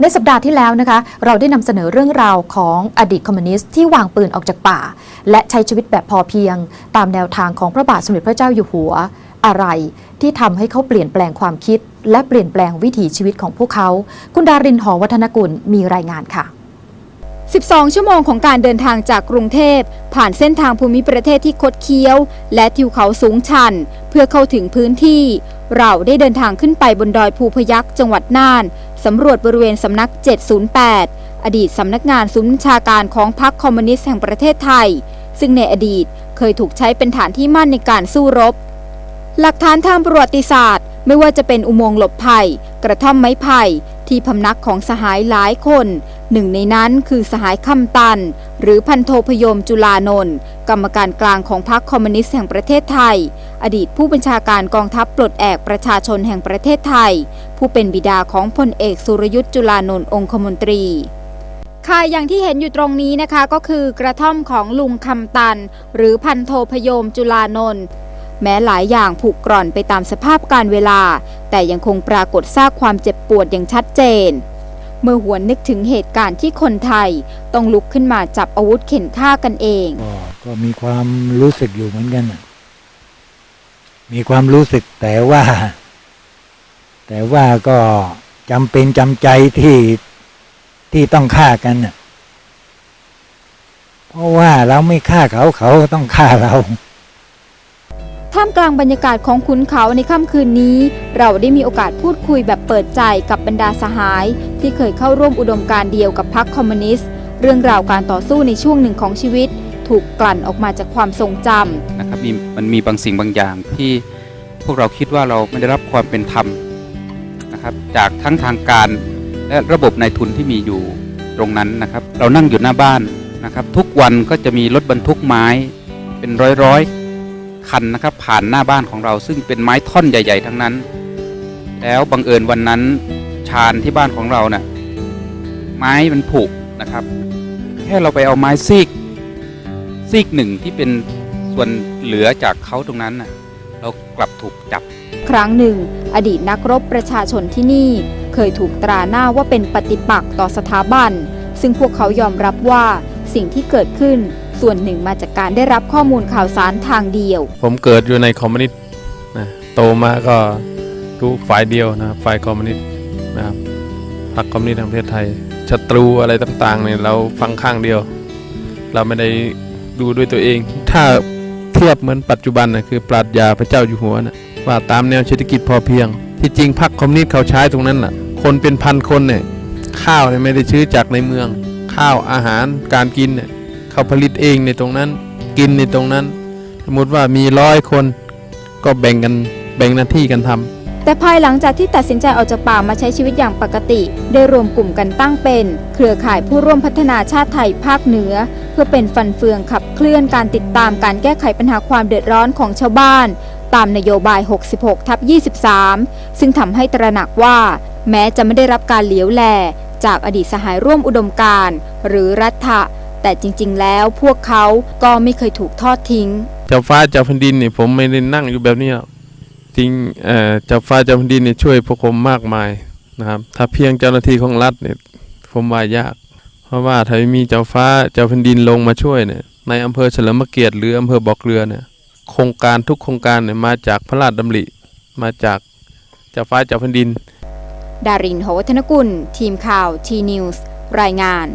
ในสัปดาห์ที่แล้วนะคะ เราได้นำเสนอเรื่องราวของอดีตคอมมิวนิสต์ที่วางปืนออกจากป่า และใช้ชีวิตแบบพอเพียง ตามแนวทางของพระบาทสมเด็จพระเจ้าอยู่หัว อะไรที่ทำให้เขาเปลี่ยนแปลงความคิด และเปลี่ยนแปลงวิถีชีวิตของพวกเขา คุณดารินหอวัฒนกุลมีรายงานค่ะ 12 ชั่วโมงของการเดินทางจากกรุงเทพ ผ่านเส้นทางภูมิประเทศที่คดเคี้ยว และทิวเขาสูงชัน เพื่อเข้าถึงพื้นที่ เราได้เดินทางขึ้นไปบนดอยภูพยัคฆ์จังหวัดน่าน สำรวจบริเวณสำนัก 708 อดีตสำนักงานศูนย์บัญชาการของพรรคคอมมิวนิสต์แห่งประเทศไทย ซึ่งในอดีตเคยถูกใช้เป็นฐานที่มั่นในการสู้รบ หลักฐานทางประวัติศาสตร์ ไม่ว่าจะเป็นอุโมงค์หลบภัย กระท่อมไม้ไผ่ที่พำนักของสหายหลายคน หนึ่งในนั้นคือสหายคำตัน หรือพันโทพยมจุลานนท์กรรมการกลางของพรรคคอมมิวนิสต์แห่งประเทศไทย อดีตผู้บัญชาการกองทัพปลดแอกประชาชนแห่งประเทศไทย ผู้เป็นบิดาของพลเอกสุรยุทธ์จุลานนท์องคมนตรีค่ะอย่างที่เห็นอยู่ตรงนี้นะคะก็คือกระท่อมของลุงคำตัน หรือพันโทพยมจุลานนท์แม้หลายอย่างผูกกร่อนไปตามสภาพการเวลา แต่ยังคงปรากฏซากความเจ็บปวดอย่างชัดเจน เมื่อหวนนึกถึงเหตุการณ์ที่คนไทย ต้องลุกขึ้นมาจับอาวุธเข็นฆ่ากันเอง ก็ก็มีความรู้สึกอยู่เหมือนกันน่ะมีความรู้สึกแต่ว่า แต่ว่าก็จำเป็นจำใจที่ที่ต้องฆ่ากันน่ะเพราะว่าเราไม่ฆ่าเขาเขาต้องฆ่าเรา ท่ามกลางบรรยากาศของขุนเขาในค่ำคืนนี้ เราได้มีโอกาสพูดคุยแบบเปิดใจกับบรรดาสหาย ที่เคยเข้าร่วมอุดมการณ์เดียวกับพรรคคอมมิวนิสต์ เรื่องราวการต่อสู้ในช่วงหนึ่งของชีวิต ถูกกลั่นออกมาจากความทรงจำนะครับมีมันมีบางสิ่งบางอย่างที่พวกเราคิดว่าเราไม่ได้รับความเป็นธรรมนะครับจากทั้งทางการและระบบนายทุนที่มีอยู่ตรงนั้นนะครับ เรานั่งอยู่หน้าบ้านนะครับ ทุกวันก็จะมีรถบรรทุกไม้เป็นร้อยร้อยๆ คันนะครับ ผ่านหน้าบ้านของเรา ซึ่งเป็นไม้ท่อนใหญ่ ๆ ทั้งนั้น แล้วบังเอิญวันนั้นชานที่บ้านของเราเนี่ยไม้มันผุนะครับ แค่เราไปเอาไม้ซีกซีกหนึ่งที่เป็นส่วนเหลือจากเขาตรงนั้นน่ะเรากลับถูกจับ ครั้งหนึ่ง อดีตนักรบประชาชนที่นี่เคยถูกตราหน้าว่าเป็นปฏิปักษ์ต่อสถาบัน ซึ่งพวกเขายอมรับว่าสิ่งที่เกิดขึ้น ส่วนหนึ่งมาจากการได้รับข้อมูลข่าวสารทางเดียว ผมเกิดอยู่ในคอมมิวนิสต์นะโตมาก็รู้ฝ่ายเดียวนะครับฝ่ายคอมมิวนิสต์นะครับพรรคคอมมิวนิสต์แห่งประเทศไทยศัตรูอะไรต่างๆเนี่ยเราฟังข้างเดียว เราไม่ได้ดูด้วยตัวเอง ถ้าเทียบเหมือนปัจจุบันนะคือปราชญาพระเจ้าอยู่หัวนะว่าตามแนวเศรษฐกิจพอเพียง ที่จริงพรรคคอมมิวนิสต์เขาใช้ตรงนั้นแหละคนเป็นพันคนเนี่ยข้าวเนี่ยไม่ได้ซื้อจากในเมือง ข้าวอาหารการกินเนี่ย เขาผลิตเองในตรงนั้น กินในตรงนั้น สมมติว่ามีร้อยคน ก็แบ่งกันแบ่งหน้าที่กันทำแต่ภายหลังจากที่ตัดสินใจออกจากป่ามาใช้ชีวิตอย่างปกติ ได้รวมกลุ่มกันตั้งเป็น เครือข่ายผู้ร่วมพัฒนาชาติไทยภาคเหนือ เพื่อเป็นฟันเฟืองขับเคลื่อนการติดตามการแก้ไขปัญหาความเดือดร้อนของชาวบ้าน ตามนโยบาย 66ทับ23 ซึ่งทำให้ตระหนักว่า แม้จะไม่ได้รับการเหลียวแลจากอดีตสหายร่วมอุดมการ หรือรัฐะ แต่จริงๆ แล้วพวกเขาก็ไม่เคยถูกทอดทิ้งเจ้าฟ้าเจ้าแผ่นดินเนี่ยผมไม่ได้นั่งอยู่แบบนี้หรอกจริงเอ่อเจ้าฟ้าเจ้าแผ่นดินเนี่ยช่วยพวกผมมากมายนะครับ ถ้าเพียงเจ้าหน้าที่ของรัฐเนี่ยผมว่ายาก เพราะว่าถ้าไม่มีเจ้าฟ้าเจ้าแผ่นดินลงมาช่วยเนี่ยในอำเภอเฉลิมพระเกียรติหรืออำเภอบ่อเกลือเนี่ยโครงการทุกโครงการเนี่ยมาจากพระราชดำริมาจากเจ้าฟ้าเจ้าแผ่นดิน ดารินโหวัฒนกุล ทีมข่าวทีนิวส์รายงาน